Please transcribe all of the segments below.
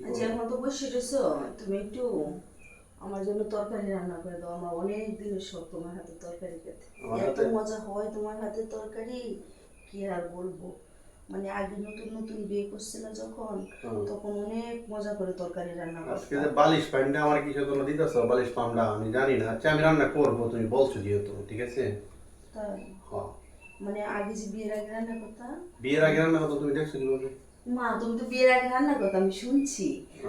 কি আচ্ছা এখন তো বসে রয়েছো। তুমি একটু আমার জন্য তরকারি রান্না করে দাও। আমার অনেক দিনের শখ তোমার হাতে তরকারি খেতে। এত মজা হয় তোমার হাতে তরকারি? কি আর বলব? মানে আগে নতুন নতুন বিয়ে করছিল যখন তখন অনেক মজা করে তরকারি রান্না আজকে যে বালিশ পাইনটা আমার কিসের জন্য দিতেছ? বালিশ পামটা আমি জানি না। আচ্ছা আমি রান্না করব তুমি বলছো যেহেতু ঠিক আছে? তাই? মানে আগে যে বিয়ের আগে রান্না করতাম? বিয়ের আগে রান্না করতো তুমি দেখছ কীভাবে? মা তুমি তো বিয়ের আগে রান্না করতো আমি শুনছি।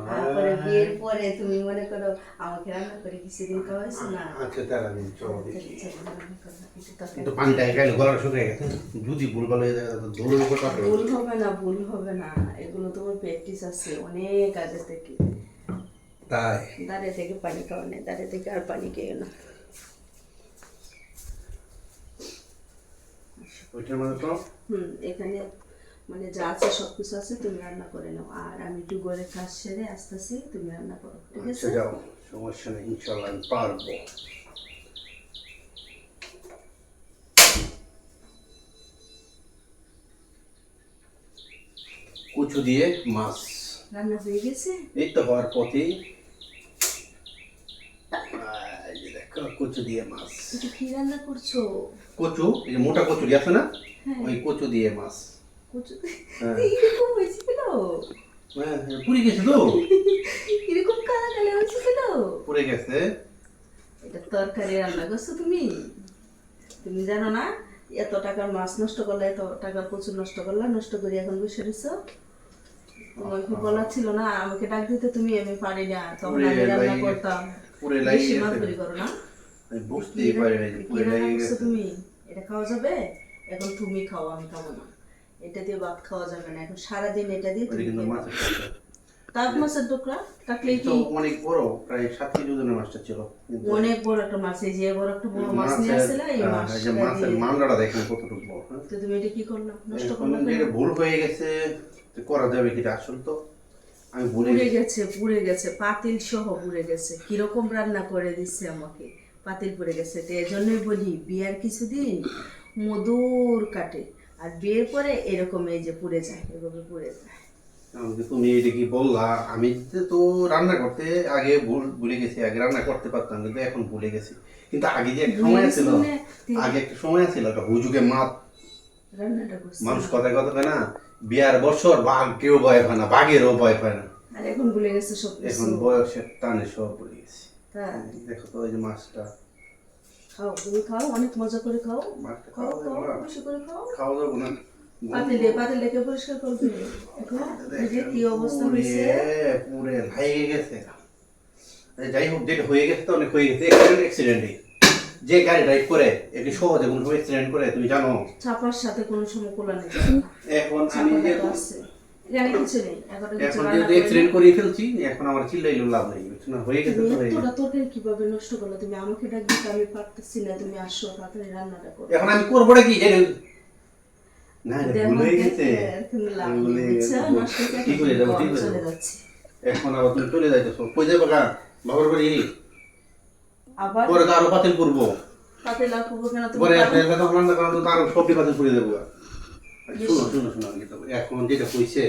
তারপরে হ্যাঁ। বিয়ের পরে তুমি মনে করো আমাকে রান্না করে কিছুদিন খাওয়াইছো না? আচ্ছা তেরা দিন চলো দেখি। পানিটা একাই গলাটা শুকিয়ে গেছে। যদি ভুলভাল হয়ে যায় তো দৌড়ের উপর কাটবে ভুল হবে না ভুল হবে না। এগুলো তোমার প্র্যাকটিস আছে অনেক আগে থেকে। তাই? দাঁড়িয়ে থেকে পানি খাওয়া নেই দাঁড়িয়ে থেকে আর পানি খেয়ে না ওইটার মধ্যে তো? হুম এখানে মানে যা আছে সব কিছু আছে তুমি রান্না করে নাও। আর আমি একটু গড়ে কাজ সেরে আসতেছি তুমি রান্না করো ঠিক আচ্ছা আছে? যাও সমস্যা নেই ইনশাল্লাহ আমি পারব। কচু দিয়ে মাছ। রান্না হয়ে গেছে? এই তো হওয়ার দেখো কচু দিয়ে মাছ। তুমি কি রান্না করছ? কচু এই মোটা কচুরি আছে না? হ্যাঁ। ওই কচু দিয়ে মাছ। এরকম হয়েছিল হ্যাঁ হ্যাঁ, পুড়ে গেছে তো এরকম কালা কালা হয়েছিল পুড়ে গেছে এটা তরকারি রান্না করছ তুমি তুমি জানো না? এত টাকার মাছ নষ্ট করলে এত টাকার প্রচুর নষ্ট করলে নষ্ট করে এখন বসে রয়েছো? তোমাকে বলা ছিল না? আমাকে ডাক দিতে তুমি আমি পারি না। তখন আমি রান্না করতাম। বেশি গেছে। মাতবরি করো না। বুঝতেই পারি না তুমি? এটা খাওয়া যাবে? এখন তুমি খাও আমি খাব না। এটা দিয়ে ভাত খাওয়া যাবে না। এখন সারাদিন এটা দিয়ে তুমি কিন্তু মাছের কাক মাছের টুকরা কাকলে কি? অনেক বড় প্রায় সাত কেজি ওজনের মাছটা ছিল। অনেক বড় একটা মাছ এই যে বড় একটা বড় মাছ নিয়ে আসছিলে এই মাছ এই যে মাছের মামলাটা দেখেন কতটুকু বড় হ্যাঁ? তো তুমি এটা কি করলা? নষ্ট করলা এটা ভুল হয়ে গেছে। তো করা যাবে কিটা আসল তো? আমি ভুলে পুড়ে গেছে। পুড়ে গেছে পাতিল সহ পুড়ে গেছে। কীরকম রান্না করে দিচ্ছে আমাকে? পাতিল পুড়ে গেছে। তো এজন্যই বলি বিয়ার কিছুদিন মধুর কাটে। আর বিয়ের পরে এরকম এই যে পুড়ে যায় এভাবে পুড়ে যায়। তুমি এটা কি বললা? আমি তো রান্না করতে আগে ভুল ভুলে গেছি আগে রান্না করতে পারতাম কিন্তু এখন ভুলে গেছি। কিন্তু আগে যে একটা সময় ছিল মানে আগে একটা সময় ছিল একটা হুজুকে মাত। মানুষ কথায় কথা কয় না বিয়ার বছর বাঘ কেউ ভয় পায় না বাঘেরও ভয় পায় না। এখন ভুলে গেছে সব এখন বয়সের টানে সব ভুলে গেছি। দেখো তো ওই যে মাছটা। খাও তুমি খাও অনেক মজা করে খাও। খাও খাও বেশি করে খাও। খাওয়া যাব না। পাতিলে পাতিলে পরিষ্কার করবে যে কি অবস্থা হয়েছে। পুরে পুরে গেছে। যাই হোক যেটা হয়ে গেছে তো অনেক হয়ে গেছে। অ্যাক্সিডেন্ট অ্যাক্সিডেন্টই যে গাড়ি ড্রাইভ করে একটু সহজে কোনো অ্যাক্সিডেন্ট করে তুমি জানো। চাপার সাথে কোনো সময় কোলা নেই। এখন আমি তো আছে এখানে কিছু নেই এখন এখন রান্না যেহেতু করে ফেলছি এখন আমার চিল্লাইলো লাভ নেই না? হয়ে গেছে তো হয়ে গেছে। তরকারি কীভাবে নষ্ট করলে? তুমি আমাকে ডাক আমি পারতেছি না তুমি আসো তাড়াতাড়ি রান্নাটা করো। এখন আমি করব কি জানি না। রে, দেখো, ভুল গেছে। দেখে তুমি লাভ ভুল নেই, বুঝছ? গেছে। কি করে যাব ঠিক করে চলে যাব। যাচ্ছি। এখন আবার তুমি চলে যাইতেছো। কই যাব গা? বাবার বাড়ি আবার? পরে তো আরও পাতিল করব। তাতে লাভ করব কেন? তুমি পরে তো আরও সবজি পাতিল করে দেবো। শুনো শুনো শুনো এখন যেটা কইছে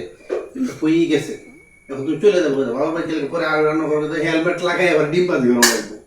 কই গেছে এখন তুমি চলে যাব বাবা বাড়ি গেলে পরে আর রান্না করবে তো হেলমেট লাগাই আবার ডিম বাঁধি লাগবে